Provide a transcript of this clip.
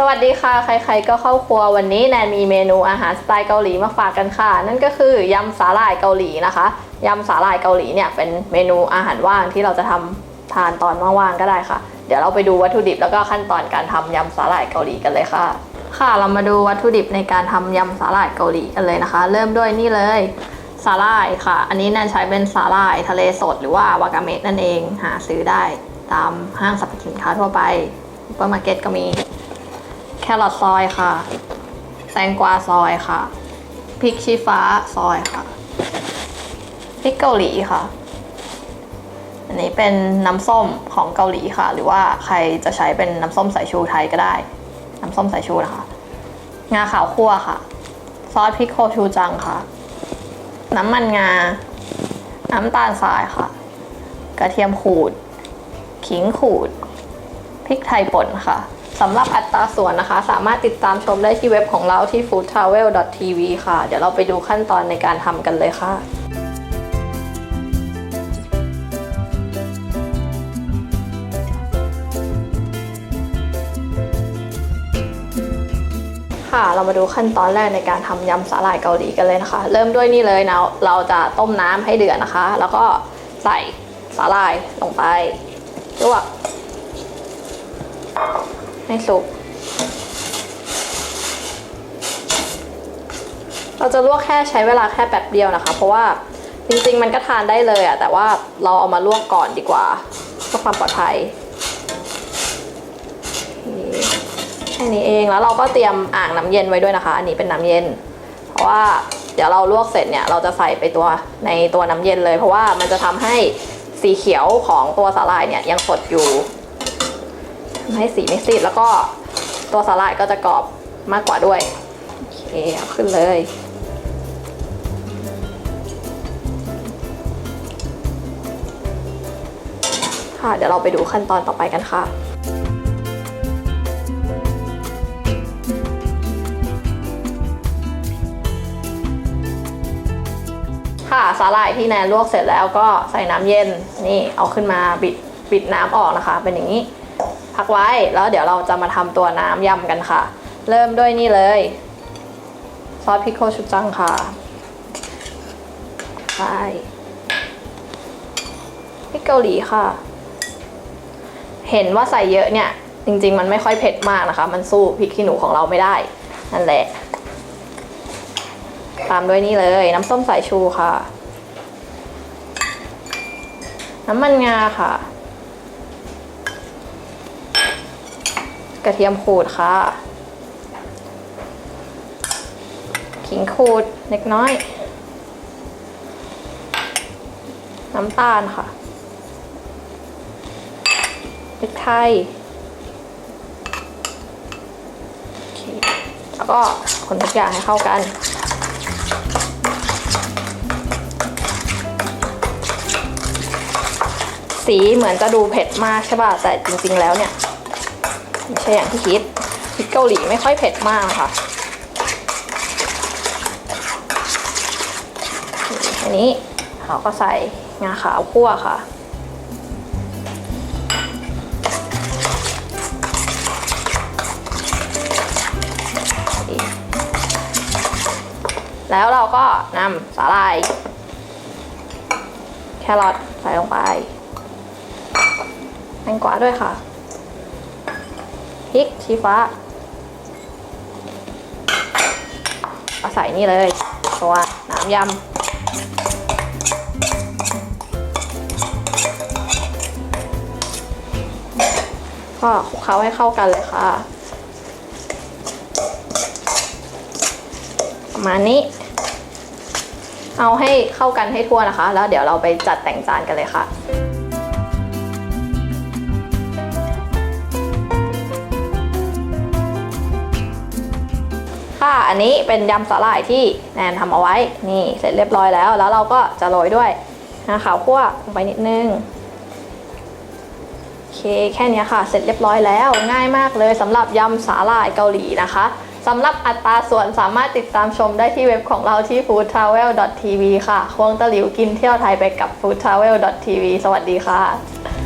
สวัสดีค่ะ ใครๆก็เข้าครัววันนี้แนนมีเมนูอาหารสไตล์เกาหลีมาฝากกันค่ะ นั่นก็คือยำสาหร่ายเกาหลีนะคะยำสาหร่ายเกาหลีเนี่ยเป็นเมนูอาหารว่างที่เราจะทำทานตอนว่างๆก็ได้ค่ะ เดี๋ยวเราไปดูวัตถุดิบแล้วก็ขั้นตอนการทำยำสาหร่ายเกาหลีกันเลยค่ะ ค่ะเรามาดูวัตถุดิบในการทำยำสาหร่ายเกาหลีกันเลยนะคะ เริ่มด้วยนี่เลยสาหร่ายค่ะ อันนี้แนนใช้เป็นสาหร่ายทะเลสดหรือว่าวากาเมะนั่นเองหาซื้อได้ตามห้างสรรพสินค้าทั่วไปซูเปอร์มาร์เก็ตก็มี ครอทซอยค่ะ แตงกวาซอยค่ะพริกชี้ฟ้าซอยค่ะพริกเกาหลีค่ะ อันนี้เป็นน้ำส้มของเกาหลีค่ะ หรือว่าใครจะใช้เป็นน้ำส้มสายชูไทยก็ได้ น้ำส้มสายชูนะคะงาขาวคั่วค่ะ ซอสพริกโคชูจังค่ะ น้ำมันงา น้ำตาลทรายค่ะ กระเทียมขูด ขิงขูดพริกไทยป่นค่ะ สำหรับอัตราส่วนนะคะ สามารถติดตามชมได้ที่เว็บของเราที่ foodtravel.tv ค่ะ เดี๋ยวเราไปดูขั้นตอนในการทำกันเลยค่ะค่ะเรามาดูขั้นตอนแรกในการทำยำสาหร่ายเกาหลีกันเลยนะคะ เริ่มด้วยนี่เลยนะเราจะต้มน้ำให้เดือดนะคะ แล้วก็ใส่สาหร่ายลงไปลวก ให้สุก เราจะลวกแค่ใช้เวลาแค่แป๊บเดียวนะคะ เพราะว่าจริงๆมันก็ทานได้เลยอะแต่ว่าเราเอามาลวกก่อนดีกว่าเพื่อความปลอดภัยนี่แค่นี้เองแล้วเราก็เตรียมอ่างน้ำเย็นไว้ด้วยนะคะ อันนี้เป็นน้ำเย็น เพราะว่าเดี๋ยวเราลวกเสร็จเนี่ยเราจะใส่ไปตัวในตัวน้ำเย็นเลย เพราะว่ามันจะทำให้สีเขียวของตัวสาหร่ายเนี่ยยังสดอยู่ ให้สีไม่ซีดแล้วก็ตัวสาหร่ายก็จะกรอบมากกว่าด้วยโอเคเอาขึ้นเลยค่ะเดี๋ยวเราไปดูขั้นตอนต่อไปกันค่ะค่ะสาหร่ายที่แนนลวกเสร็จแล้วก็ใส่น้ำเย็นนี่เอาขึ้นมาบิดบิดน้ำออกนะคะ เป็นอย่างนี้ พักไว้ แล้วเดี๋ยวเราจะมาทำตัวน้ำยำกันค่ะ เริ่มด้วยนี่เลย ซอสพริกโคชูจังค่ะไปพริกเกาหลีค่ะ เห็นว่าใส่เยอะเนี่ย จริง ๆ มันไม่ค่อยเผ็ดมากนะคะ มันสู้พริกขี้หนูของเราไม่ได้ นั่นแหละ ตามด้วยนี่เลย น้ำส้มสายชูค่ะ น้ำมันงาค่ะ ระเทียมขูดค่ะ ขิงขูดเล็กน้อย น้ำตาลค่ะพริกไทยแล้วก็คนทุกอย่างให้เข้ากันสีเหมือนจะดูเผ็ดมากใช่ป่ะแต่จริงๆแล้วเนี่ย ไม่ใช่อย่างที่คิดพริกเกาหลีไม่ค่อยเผ็ดมากค่ะอันนี้เราก็ใส่งาขาวคั่วค่ะแล้วเราก็นำสาหร่าย แครอทใส่ลงไปแตงกวาด้วยค่ะ พริกชี้ฟ้าเอาใส่นี่เลยตัวน้ำยำก็คลุกเคล้าให้เข้ากันเลยค่ะ ประมาณนี้ เอาให้เข้ากันให้ทั่วนะคะ แล้วเดี๋ยวเราไปจัดแต่งจานกันเลยค่ะ ค่ะอันนี้เป็นยำสาหร่ายที่แนนทำเอาไว้ นี่เสร็จเรียบร้อยแล้ว แล้วเราก็จะโรยด้วยงาขาวคั่วลงไปนิดนึงโอเคแค่นี้ค่ะ เสร็จเรียบร้อยแล้ว ง่ายมากเลยสำหรับยำสาหร่ายเกาหลีนะคะสำหรับอัตราส่วนสามารถติดตามชมได้ที่เว็บของเราที่ foodtravel.tv ค่ะ ควงตะหลิวกินเที่ยวไทยไปกับ foodtravel.tv สวัสดีค่ะ